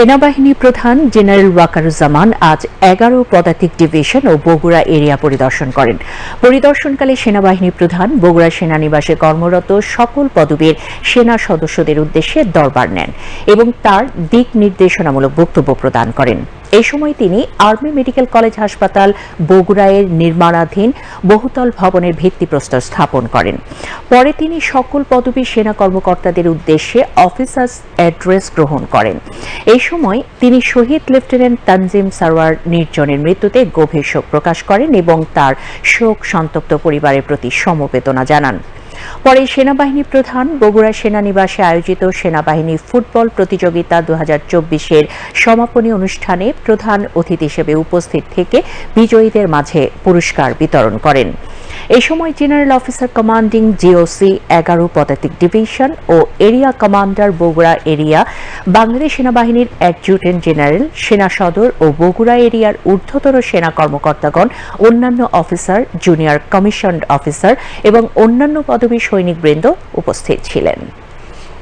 সেনাবাহিনী প্রধান জেনারেল ওয়াকারুজ্জামান আজ এগারো পদাতিক ডিভিশন ও বগুড়া এরিয়া পরিদর্শন করেন। পরিদর্শনকালে সেনাবাহিনী প্রধান, বগুড়া সেনানিবাসে কর্মরত সকল পদবীর সেনা সদস্যদের উদ্দেশ্যে দরবার নেন এবং তার দিক নির্দেশনামূলক বক্তব্য প্রদান করেন। এই সময় তিনি আর্মি মেডিকেল কলেজ হাসপাতাল বগুড়ায়ের নির্মাণাধীন বহুতল ভবনের ভিত্তিপ্রস্তর স্থাপন করেন। পরে তিনি সকল পদবী সেনা কর্মকর্তাদের উদ্দেশ্যে অফিসার্স অ্যাড্রেস গ্রহণ করেন। এই সময় তিনি শহীদ লেফটেন্যান্ট তানজিম সারওয়ার নির্জনের মৃত্যুতে গভীর শোক প্রকাশ করেন এবং তার শোক সন্তপ্ত পরিবারের প্রতি সমবেদনা জানান। পরে সেনাবাহিনী প্রধান বগুড়া সেনানিবাসে আয়োজিত সেনাবাহিনী ফুটবল প্রতিযোগিতা দু হাজার চব্বিশের সমাপনী অনুষ্ঠানে প্রধান অতিথি হিসেবে উপস্থিত থেকে বিজয়ীদের মাঝে পুরস্কার বিতরণ করেন। এই সময় জেনারেল অফিসার কমান্ডিং জিওসি এগারো পদাতিক ডিভিশন ও area commander Bogura area, Bangladesh সেনাবাহিনীর অ্যাডজুটেন্ট জেনারেল, সেনা সদর ও বগুড়া এরিয়ার ঊর্ধ্বতর সেনা কর্মকর্তাগণ, অন্যান্য অফিসার, জুনিয়র কমিশন অফিসার এবং অন্যান্য পদবী সৈনিকবৃন্দ উপস্থিত ছিলেন।